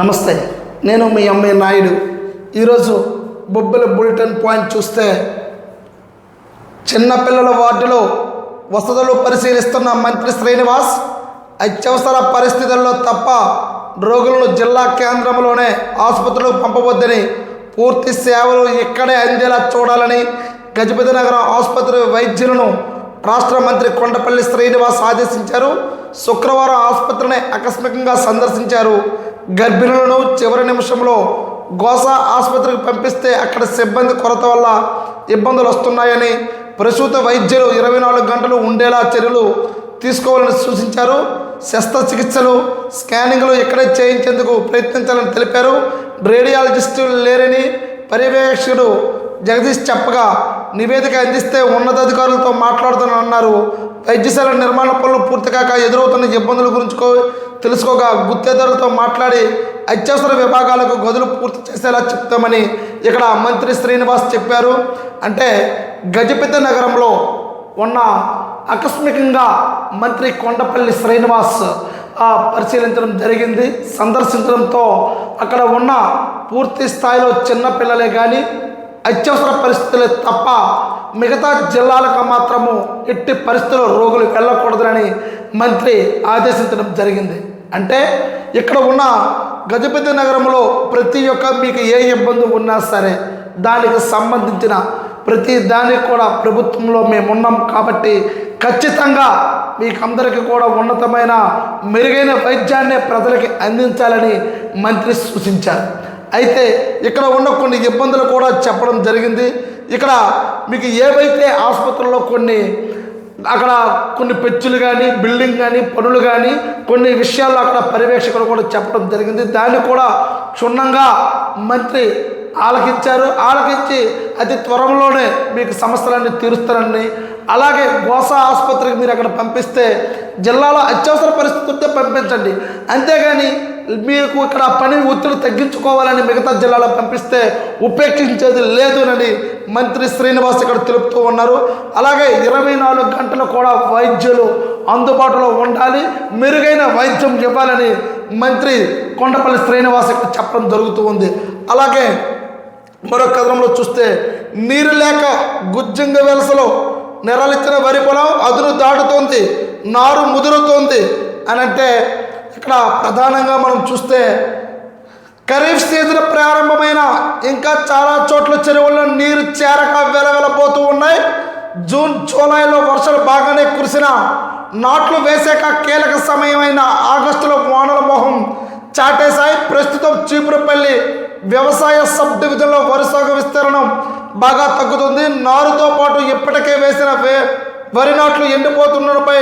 నమస్తే నేను మీ అమ్మాయి నాయుడు. ఈరోజు బొబ్బిల బులెటిన్ పాయింట్ చూస్తే చిన్నపిల్లల వార్డులో వసతులు పరిశీలిస్తున్న మంత్రి శ్రీనివాస్ అత్యవసర పరిస్థితుల్లో తప్ప రోగులను జిల్లా కేంద్రంలోనే ఆసుపత్రులకు పంపవద్దని పూర్తి సేవలు ఇక్కడే అందేలా చూడాలని గజపతి నగరం ఆసుపత్రి వైద్యులను రాష్ట్ర మంత్రి కొండపల్లి శ్రీనివాస్ ఆదేశించారు. శుక్రవారం ఆసుపత్రిని ఆకస్మికంగా సందర్శించారు. గర్భిణులను చివరి నిమిషంలో గోసా ఆసుపత్రికి పంపిస్తే అక్కడ సిబ్బంది కొరత వల్ల ఇబ్బందులు వస్తున్నాయని ప్రసూత వైద్యులు ఇరవై నాలుగు గంటలు ఉండేలా చర్యలు తీసుకోవాలని సూచించారు. శస్త్రచికిత్సలు స్కానింగ్లు ఇక్కడే చేయించేందుకు ప్రయత్నించాలని తెలిపారు. రేడియాలజిస్టులు లేరని పర్యవేక్షకుడు జగదీష్ చెప్పగా నివేదిక అందిస్తే ఉన్నతాధికారులతో మాట్లాడుతానన్నారు వైద్యశాల నిర్మాణ పనులు పూర్తి కాక ఎదురవుతున్న ఇబ్బందుల గురించి కో- తెలుసుకోగా గుత్తేదారులతో మాట్లాడి అత్యవసర విభాగాలకు గదులు పూర్తి చేసేలా చెప్తామని ఇక్కడ మంత్రి శ్రీనివాస్ చెప్పారు. అంటే గజపతి నగరంలో ఉన్న ఆకస్మికంగా మంత్రి కొండపల్లి శ్రీనివాస్ ఆ, పరిశీలించడం జరిగింది. సందర్శించడంతో అక్కడ ఉన్న పూర్తి స్థాయిలో చిన్న పిల్లలే కానీ అత్యవసర పరిస్థితులే తప్ప మిగతా జిల్లాలకు మాత్రము ఎట్టి పరిస్థితుల్లో రోగులు వెళ్ళకూడదని మంత్రి ఆదేశించడం జరిగింది. అంటే ఇక్కడ ఉన్న గజపతి నగరంలో ప్రతి ఒక్క మీకు ఏ ఇబ్బంది ఉన్నా సరే దానికి సంబంధించిన ప్రతి దానికి కూడా ప్రభుత్వంలో మేము ఉన్నాం కాబట్టి ఖచ్చితంగా మీకు అందరికీ కూడా ఉన్నతమైన మెరుగైన వైద్యాన్ని ప్రజలకి అందించాలని మంత్రి సూచించారు. అయితే ఇక్కడ ఉన్న కొన్ని ఇబ్బందులు కూడా చెప్పడం జరిగింది. ఇక్కడ మీకు ఏవైతే ఆసుపత్రుల్లో కొన్ని అక్కడ కొన్ని పెచ్చులు కానీ బిల్డింగ్ కానీ పనులు కానీ కొన్ని విషయాల్లో అక్కడ పర్యవేక్షకులు కూడా చెప్పడం జరిగింది. దాన్ని కూడా క్షుణ్ణంగా మంత్రి ఆలకించారు. ఆలకించి అతి త్వరలోనే మీకు సమస్యలన్నీ తీరుస్తారని అలాగే గోసా ఆసుపత్రికి మీరు అక్కడ పంపిస్తే జిల్లాలో అత్యవసర పరిస్థితులతో పంపించండి. అంతేగాని మీకు ఇక్కడ పని ఒత్తిడి తగ్గించుకోవాలని మిగతా జిల్లాలో పంపిస్తే ఉపేక్షించేది లేదునని మంత్రి శ్రీనివాస్ ఇక్కడ తెలుపుతూ ఉన్నారు. అలాగే ఇరవై నాలుగు గంటలు కూడా వైద్యులు అందుబాటులో ఉండాలి. మెరుగైన వైద్యం ఇవ్వాలని మంత్రి కొండపల్లి శ్రీనివాస్ ఇక్కడ చెప్పడం జరుగుతూ ఉంది. అలాగే మరో కథనంలో చూస్తే నీరు లేక గుజ్జంగ వెలసలో నెరలిచ్చిన వరి పొలం అదును దాటుతోంది నారు ముదురుతోంది అని అంటే ఇక్కడ ప్రధానంగా మనం చూస్తే ఖరీఫ్ సీజన్ ప్రారంభమైన ఇంకా చాలా చోట్ల చెరువుల్లో నీరు చేరక వెలవెలబోతూ ఉన్నాయి. జూన్ జూలైలో వర్షాలు బాగానే కురిసిన నాట్లు వేసాక కీలక సమయమైన ఆగస్టులో వానల మొహం చాటేశాయి. ప్రస్తుతం చీపురుపల్లి వ్యవసాయ సబ్ డివిజన్లో వరుసగా విస్తీర్ణం బాగా తగ్గుతుంది. నారుతో పాటు ఇప్పటికే వేసిన వే వరి నాట్లు ఎండిపోతుండడంపై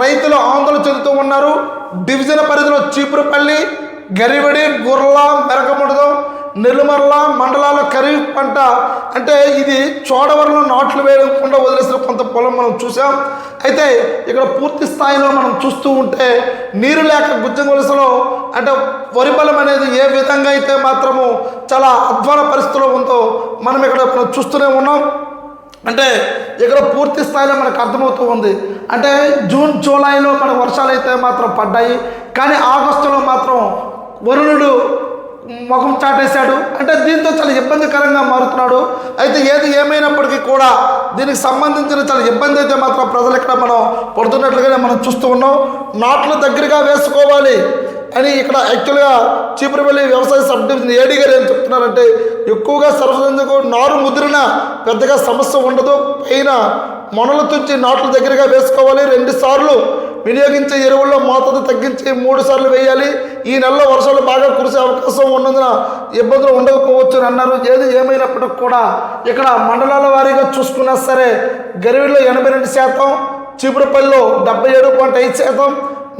రైతులు ఆందోళన చెందుతూ ఉన్నారు. డివిజన్ పరిధిలో చీపురుపల్లి గరివడి గుర్ల మెరకముడదం నెల్లుమర్ల మండలాల ఖరీఫ్ పంట. అంటే ఇది చోడవరంలో నాట్లు వేయకుండా వదిలేసిన కొంత పొలం మనం చూసాం అయితే ఇక్కడ పూర్తి స్థాయిలో మనం చూస్తూ ఉంటే నీరు లేక గుజ్జం వలసలో అంటే వరి పొలం అనేది ఏ విధంగా అయితే మాత్రము చాలా అధ్వాన పరిస్థితిలో ఉందో మనం ఇక్కడ చూస్తూనే ఉన్నాం. అంటే ఇక్కడ పూర్తి స్థాయిలో మనకు అర్థమవుతూ ఉంది. అంటే జూన్ జూలైలో మన వర్షాలు అయితే మాత్రం పడ్డాయి. కానీ ఆగస్టులో మాత్రం వరుణుడు ముఖం చాటేశాడు. అంటే దీంతో చాలా ఇబ్బందికరంగా మారుతున్నాడు. అయితే ఏది ఏమైనప్పటికీ కూడా దీనికి సంబంధించిన చాలా ఇబ్బంది అయితే మాత్రం ప్రజలు ఇక్కడ మనం పడుతున్నట్లుగానే మనం చూస్తూ ఉన్నాం. నాట్లు దగ్గరగా వేసుకోవాలి. అని ఇక్కడ యాక్చువల్గా చీపురుపల్లి వ్యవసాయ సబ్ డివిజన్ ఏడీ గారు ఏం చెప్తున్నారంటే ఎక్కువగా సరఫరాకు నారు ముదిరిన పెద్దగా సమస్య ఉండదు. పైన మొనలు తుంచి నాట్లు దగ్గరగా వేసుకోవాలి. రెండు సార్లు వినియోగించే ఎరువుల్లో మోతాదు తగ్గించి మూడు సార్లు వేయాలి. ఈ నెలలో వర్షాలు బాగా కురిసే అవకాశం ఉన్నందున ఇబ్బందులు ఉండకపోవచ్చు అని అన్నారు. ఏది ఏమైనప్పటికి కూడా ఇక్కడ మండలాల వారీగా చూసుకున్నా సరే గరివిలో ఎనభై రెండు శాతం చీపురుపల్లిలో డెబ్బై ఏడు పాయింట్ ఐదు శాతం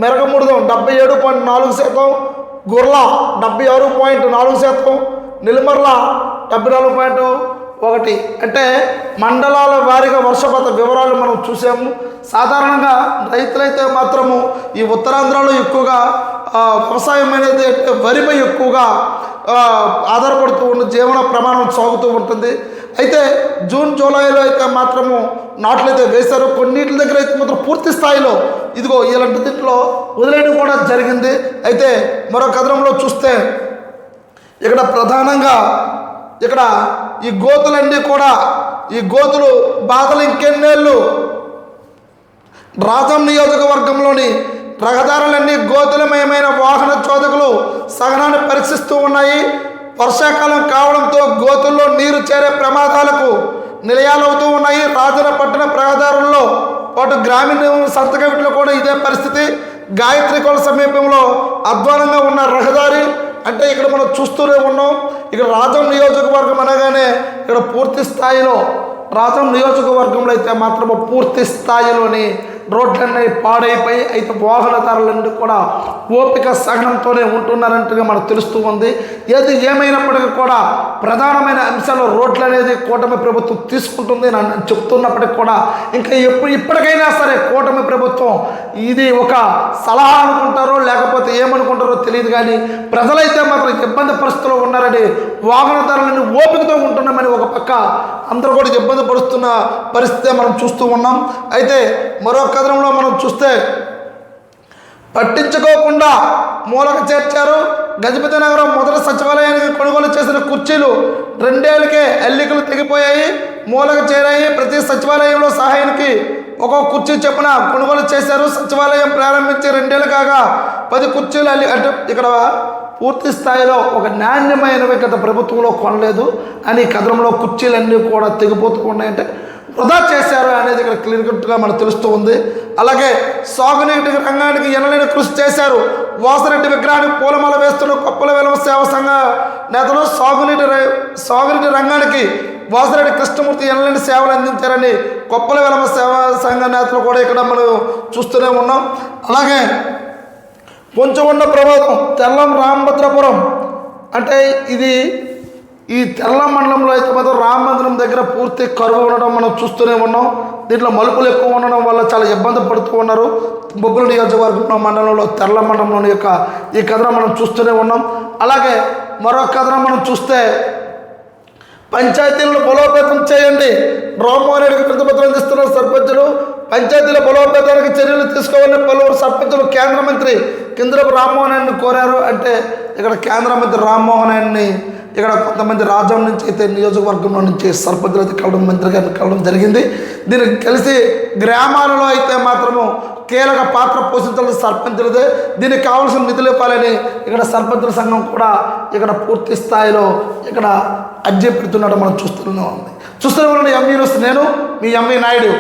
మెరగముడుదం. డెబ్బై ఏడు పాయింట్ నాలుగు శాతం గుర్ల డెబ్బై ఆరు పాయింట్ నాలుగు శాతం నిలమర్ల డెబ్బై నాలుగు పాయింట్ ఒకటి. అంటే మండలాల వారీగా వర్షపాత వివరాలు మనం చూసాము. సాధారణంగా రైతులైతే మాత్రము ఈ ఉత్తరాంధ్రలో ఎక్కువగా వ్యవసాయం అనేది వరిమ వరిపై ఎక్కువగా ఆధారపడుతూ ఉన్న జీవన ప్రమాణం సాగుతూ ఉంటుంది. అయితే జూన్ జూలైలో అయితే మాత్రము నాట్లు అయితే వేశారు. కొన్నిటి దగ్గర అయితే మాత్రం పూర్తి స్థాయిలో ఇదిగో ఇలాంటి దీంట్లో వదిలేయడం కూడా జరిగింది. అయితే మరో కథనంలో చూస్తే ఇక్కడ ప్రధానంగా ఇక్కడ ఈ గోతులన్నీ కూడా ఈ గోతులు బాధలు ఇంకెన్నేళ్ళు రాజం నియోజకవర్గంలోని రహదారులన్నీ గోతులమయమైన వాహన చోదకులు సహనాన్ని పరీక్షిస్తూ ఉన్నాయి. వర్షాకాలం కావడంతో గోతుల్లో నీరు చేరే ప్రమాదాలకు నిలయాలవుతూ ఉన్నాయి. రాజన పట్టణ రహదారుల్లో పాటు గ్రామీణ సంతకవిట్లో కూడా ఇదే పరిస్థితి. గాయత్రి కొల సమీపంలో అధ్వానంగా ఉన్న రహదారి అంటే ఇక్కడ మనం చూస్తూనే ఉన్నాం. ఇక్కడ రాజం నియోజకవర్గం అనగానే ఇక్కడ పూర్తి స్థాయిలో రాజం నియోజకవర్గంలో అయితే మాత్రం పూర్తి స్థాయిలోని రోడ్లన్నీ పాడైపోయి అయితే వాహనదారులన్నీ కూడా ఓపిక సహనంతోనే ఉంటున్నారంటగా మనకు తెలుస్తూ ఉంది. ఏది ఏమైనప్పటికీ కూడా ప్రధానమైన అంశాలు రోడ్లు అనేది కూటమి ప్రభుత్వం తీసుకుంటుంది అని చెప్తున్నప్పటికి కూడా ఇంకా ఎప్పుడు ఇప్పటికైనా సరే కూటమి ప్రభుత్వం ఇది ఒక సలహా అనుకుంటారో లేకపోతే ఏమనుకుంటారో తెలియదు కానీ ప్రజలైతే మాత్రం ఇబ్బంది పరిస్థితుల్లో ఉన్నారని వాహనదారులను ఓపికతో ఉంటున్నామని ఒక పక్క అందరూ కూడా ఇబ్బంది పడుతున్న పరిస్థితి మనం చూస్తూ ఉన్నాం. అయితే మరో కథనంలో మనం చూస్తే పట్టించుకోకుండా మూలక చేర్చారు. గజపతి నగరం మొదటి సచివాలయానికి కొనుగోలు చేసిన కుర్చీలు రెండేళ్ళకే ఎల్లికలు తెగిపోయాయి. మూలక చేరాయి. ప్రతి సచివాలయంలో సహాయానికి ఒక్కో కుర్చీ చెప్పున కొనుగోలు చేశారు. సచివాలయం ప్రారంభించి రెండేళ్ళు కాగా పది కుర్చీలు అల్లి అంటే ఇక్కడ పూర్తి స్థాయిలో ఒక నాణ్యమైనవి గత ప్రభుత్వంలో కొనలేదు. అని కథనంలో కుర్చీలన్నీ కూడా తెగిపోతూ ఉన్నాయంటే వృధా చేశారు అనేది ఇక్కడ క్లియర్ కట్గా మనకు తెలుస్తూ ఉంది. అలాగే సాగునీటి రంగానికి ఎనలేని కృషి చేశారు. వాసరెడ్డి విగ్రహానికి పూలమాల వేస్తున్న కొప్పల వెలవ సేవ సంఘ నేతలు సాగునీటి ర- సాగునీటి రంగానికి వాసరెడ్డి కృష్ణమూర్తి ఎనలేని సేవలు అందించారని కొప్పల వెలమ సేవా సంఘ నేతలు కూడా ఇక్కడ మనం చూస్తూనే ఉన్నాం. అలాగే పొంచగొండ ప్రమాదం తెల్లం రామభద్రపురం. అంటే ఇది ఈ తెల్ల మండలంలో అయితే మాత్రం రామ మందిరం దగ్గర పూర్తి కరువు ఉండడం మనం చూస్తూనే ఉన్నాం. దీంట్లో మలుపులు ఎక్కువ ఉండడం వల్ల చాలా ఇబ్బంది పడుతూ ఉన్నారు. బొగ్గుల నియోజకవర్గం మండలంలో తెల్ల మండలంలోని యొక్క ఈ కథనం మనం చూస్తూనే ఉన్నాం. అలాగే మరో కథనం మనం చూస్తే పంచాయతీలను బలోపేతం చేయండి. రామ్మోహన్ రెడ్డికి ప్రతిపత్రం అందిస్తున్న సర్పంచులు పంచాయతీల బలోపేతానికి చర్యలు తీసుకోవాలని పలువురు సర్పంచులు కేంద్ర మంత్రి కిందరపు రామ్మోహన్ కోరారు. అంటే ఇక్కడ కేంద్ర మంత్రి రామ్మోహన్ ఇక్కడ కొంతమంది రాజ్యం నుంచి అయితే నియోజకవర్గంలో నుంచి సర్పంచులు అయితే కలవడం మంత్రి గారిని కలవడం జరిగింది. దీనికి కలిసి గ్రామాలలో అయితే మాత్రము కీలక పాత్ర పోషించాలి సర్పంచులదే. దీనికి కావాల్సిన నిధులు ఇవ్వాలని ఇక్కడ సర్పంచుల సంఘం కూడా ఇక్కడ పూర్తి స్థాయిలో ఇక్కడ అర్జీ పెడుతున్నట్టు మనం చూస్తూనే ఉంది చూస్తూనే ఎంఈ నేను మీ ఎంఈ నాయుడు.